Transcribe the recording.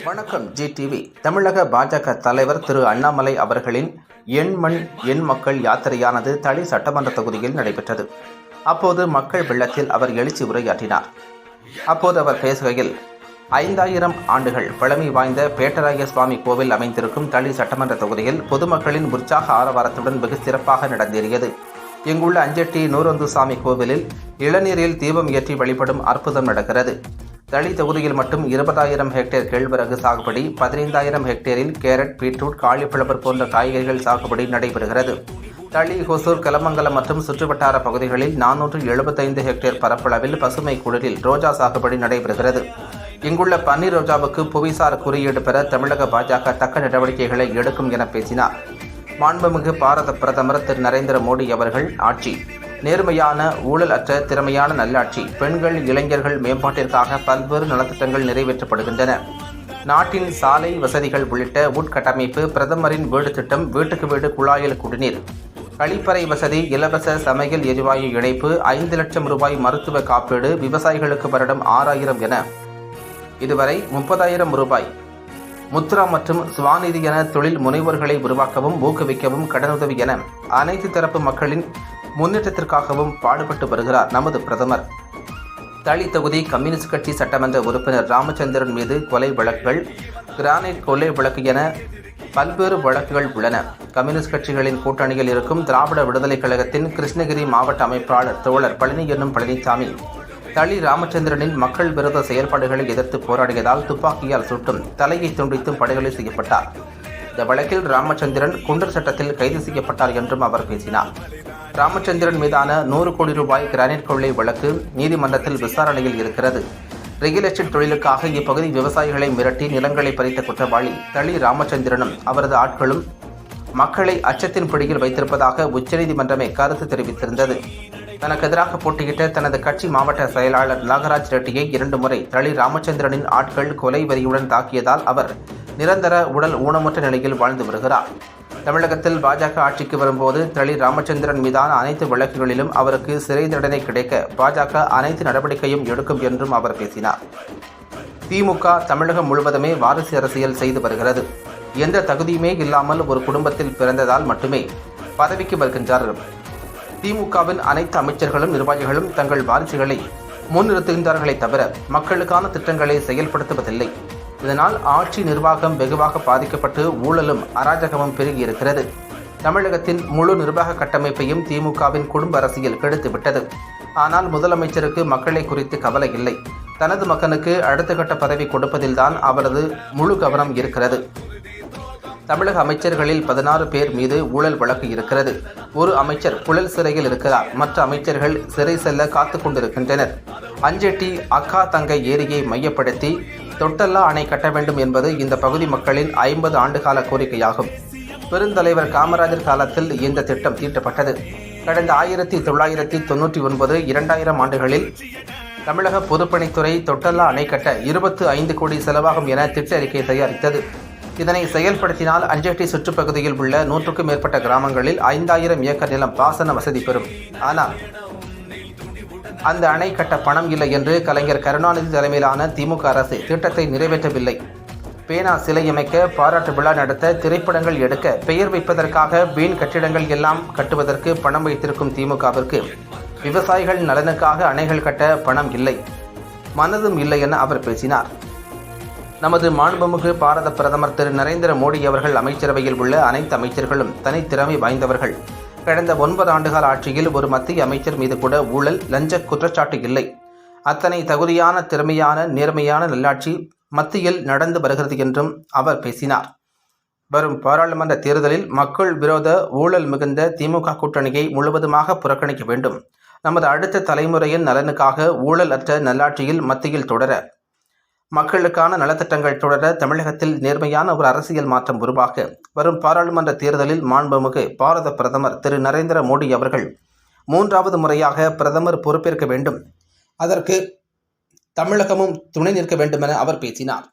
வணக்கம் G TV தமிழக பாஜக தலைவர் திரு அண்ணாமலை அவர்களின் எண் மண் எண் மக்கள் யாத்திரையானது தளி சட்டமன்ற தொகுதியில் நடைபெற்றது. அப்போது மக்கள் வெள்ளத்தில் அவர் எழுச்சி உரையாற்றினார். அப்போது அவர் பேசுகையில் ஐந்தாயிரம் ஆண்டுகள் பழமை வாய்ந்த பேட்டராய சுவாமி கோவில் அமைந்திருக்கும் தளி சட்டமன்ற தொகுதியில் பொதுமக்களின் உற்சாக ஆரவாரத்துடன் வெகு சிறப்பாக நடந்தேறியது. இங்குள்ள அஞ்செட்டி நூறொந்து சாமி கோவிலில் இளநீரில் தீபம் ஏற்றி வழிபடும் அற்புதம் நடக்கிறது. தளி தொகுதியில் மட்டும் இருபதாயிரம் ஹெக்டேர் கேழ்வரகு சாகுபடி பதினைந்தாயிரம் ஹெக்டேரில் கேரட் பீட்ரூட் காலிஃபிளவர் போன்ற காய்கறிகள் சாகுபடி நடைபெறுகிறது. தளி ஹொசூர் கலமங்கலம் மற்றும் சுற்றுவட்டார பகுதிகளில் நானூற்று எழுபத்தைந்து ஹெக்டேர் பரப்பளவில் பசுமை குளிரில் ரோஜா சாகுபடி நடைபெறுகிறது. இங்குள்ள பன்னீர் ரோஜாவுக்கு புவிசார் குறியீடு பெற தமிழக பாஜக தக்க நடவடிக்கைகளை எடுக்கும் என பேசினார். மாண்புமிகு பாரத பிரதமர் திரு நரேந்திர மோடி அவர்கள் ஆட்சி. நேர்மையான ஊழல் அற்ற திறமையான நல்லாட்சி பெண்கள் இளைஞர்கள் மேம்பாட்டிற்காக பல்வேறு நலத்திட்டங்கள் நிறைவேற்றப்படுகின்றன. நாட்டின் சாலை வசதிகள் உள்ளிட்ட உட்கட்டமைப்பு பிரதமரின் வீடு திட்டம் வீட்டுக்கு வீடு குழாயில் குடிநீர் கழிப்பறை வசதி இலவச சமையல் எரிவாயு இணைப்பு ஐந்து லட்சம் ரூபாய் மருத்துவ காப்பீடு விவசாயிகளுக்கு வருடம் ஆறாயிரம் என. இதுவரை முப்பதாயிரம் ரூபாய். முத்ரா மற்றும் சுவாநிதி என தொழில் முனைவோர்களை உருவாக்கவும் ஊக்குவிக்கவும் கடனுதவி என அனைத்து தரப்பு மக்களின் முன்னேற்றத்திற்காகவும் பாடுபட்டு வருகிறார் நமது பிரதமர். தளி தொகுதி கம்யூனிஸ்ட் கட்சி சட்டமன்ற உறுப்பினர் ராமச்சந்திரன் மீது கொலை வழக்குகள் கிரானைட் கொலை வழக்கு என பல்வேறு வழக்குகள் உள்ளன. கம்யூனிஸ்ட் கட்சிகளின் கூட்டணியில் இருக்கும் திராவிட விடுதலைக் கழகத்தின் கிருஷ்ணகிரி மாவட்ட அமைப்பாளர் தோழர் பழனி என்னும் பழனிசாமி தளி ராமச்சந்திரனின் மக்கள் விரோத செயல்பாடுகளை எதிர்த்து போராடியதால் துப்பாக்கியால் சுட்டும் தலையை துண்டித்தும் படுகொலை செய்யப்பட்டார். இந்த வழக்கில் ராமச்சந்திரன் குண்டர் சட்டத்தில் கைது செய்யப்பட்டார் என்றும் அவர் பேசினார். ராமச்சந்திரன் மீதான நூறு கோடி ரூபாய் கிரானைட் கொள்ளை வழக்கு நீதிமன்றத்தில் விசாரணையில் இருக்கிறது. ரியல் எஸ்டேட் தொழிலுக்காக இப்பகுதி விவசாயிகளை மிரட்டி நிலங்களை பறித்த குற்றவாளி தளி ராமச்சந்திரனும் அவரது ஆட்களும் மக்களை அச்சத்தின் பிடியில் வைத்திருப்பதாக உச்சநீதிமன்றமே கருத்து தெரிவித்திருந்தது. தனக்கு எதிராக போட்டியிட்ட தனது கட்சி மாவட்ட செயலாளர் நாகராஜ் ரெட்டியை இரண்டு முறை தளி ராமச்சந்திரனின் ஆட்கள் கொலை வரியுடன் தாக்கியதால் அவர் நிரந்தர உடல் ஊனமுற்ற நிலையில் வாழ்ந்து வருகிறார். தமிழகத்தில் பாஜக ஆட்சிக்கு வரும்போது தளி ராமச்சந்திரன் மீதான அனைத்து வழக்குகளிலும் அவருக்கு சிறை தண்டனை கிடைக்க பாஜக அனைத்து நடவடிக்கையும் எடுக்கும் என்றும் அவர் பேசினார். திமுக தமிழகம் முழுவதுமே வாரிசு அரசியல் செய்து வருகிறது. எந்த தகுதியுமே இல்லாமல் ஒரு குடும்பத்தில் பிறந்ததால் மட்டுமே பதவிக்கு வருகின்றார்கள் திமுகவின் அனைத்து அமைச்சர்களும் நிர்வாகிகளும் தங்கள் வாரிசுகளை முன்னிறுத்துகின்றார்களே தவிர மக்களுக்கான திட்டங்களை செயல்படுத்துவதில்லை. இதனால் ஆட்சி நிர்வாகம் வெகுவாக பாதிக்கப்பட்டு ஊழலும் அராஜகமும் பெருகியிருக்கிறது. தமிழகத்தின் முழு நிர்வாக கட்டமைப்பையும் திமுகவின் குடும்ப அரசியல் கெடுத்துவிட்டது. ஆனால் முதலமைச்சருக்கு மக்களை குறித்து கவலை இல்லை. தனது மகனுக்கு அடுத்த கட்ட பதவி கொடுப்பதில்தான் அவரது முழு கவனம் இருக்கிறது. தமிழக அமைச்சர்களில் பதினாறு பேர் மீது ஊழல் வழக்கு இருக்கிறது. ஒரு அமைச்சர் புழல் சிறையில் இருக்கிறார். மற்ற அமைச்சர்கள் சிறை செல்ல காத்து கொண்டிருக்கின்றனர். அஞ்செட்டி அக்கா தங்கை ஏரியை மையப்படுத்தி தொட்டல்லா அணை கட்ட வேண்டும் என்பது இந்த பகுதி மக்களின் ஐம்பது ஆண்டுகால கோரிக்கையாகும். பெருந்தலைவர் காமராஜர் காலத்தில் இந்த திட்டம் தீட்டப்பட்டது. கடந்த ஆயிரத்தி தொள்ளாயிரத்தி தொன்னூற்றி ஒன்பது இரண்டாயிரம் ஆண்டுகளில் தமிழக பொதுப்பணித்துறை தொட்டல்லா அணை கட்ட இருபத்து ஐந்து கோடி செலவாகும் என திட்ட அறிக்கை தயாரித்தது. இதனை செயல்படுத்தினால் அஞ்சட்டி சுற்றுப்பகுதியில் உள்ள நூற்றுக்கும் மேற்பட்ட கிராமங்களில் ஐந்தாயிரம் ஏக்கர் நிலம் பாசன வசதி பெறும். ஆனால் அந்த அணை கட்ட பணம் இல்லை என்று கலைஞர் கருணாநிதி தலைமையிலான திமுக அரசு திட்டத்தை நிறைவேற்றவில்லை. பேனா சிலை அமைக்க பாராட்டு விழா நடத்த திரைப்படங்கள் எடுக்க பெயர் வைப்பதற்காக வீண் கட்டிடங்கள் எல்லாம் கட்டுவதற்கு பணம் வைத்திருக்கும் திமுகவிற்கு விவசாயிகள் நலனுக்காக அணைகள் கட்ட பணம் இல்லை. மனதும் இல்லை என அவர் பேசினார். நமது மாண்புமிகு பாரத பிரதமர் திரு. நரேந்திர மோடி அவர்கள் அமைச்சரவையில் உள்ள அனைத்து அமைச்சர்களும் தனித்திறமை வாய்ந்தவர்கள். கடந்த ஒன்பது ஆண்டுகால ஆட்சியில் ஒரு மத்திய அமைச்சர் மீது கூட ஊழல் லஞ்ச குற்றச்சாட்டு இல்லை. அத்தனை தகுதியான திறமையான நேர்மையான நல்லாட்சி மத்தியில் நடந்து வருகிறது என்றும் அவர் பேசினார். வரும் பாராளுமன்ற தேர்தலில் மக்கள் விரோத ஊழல் மிகுந்த திமுக கூட்டணியை முழுவதுமாக புறக்கணிக்க வேண்டும். நமது அடுத்த தலைமுறையின் நலனுக்காக ஊழல் அற்ற நல்லாட்சியில் மத்தியில் தொடர மக்களுக்கான நலத்திட்டங்கள் தொடர தமிழகத்தில் நேர்மையான ஒரு அரசியல் மாற்றம் உருவாக வரும் பாராளுமன்ற தேர்தலில் மாண்புமிகு பாரத பிரதமர் திரு நரேந்திர மோடி அவர்கள் மூன்றாவது முறையாக பிரதமர் பொறுப்பேற்க வேண்டும். அதற்கு தமிழகமும் துணை நிற்க வேண்டுமென அவர் பேசினார்.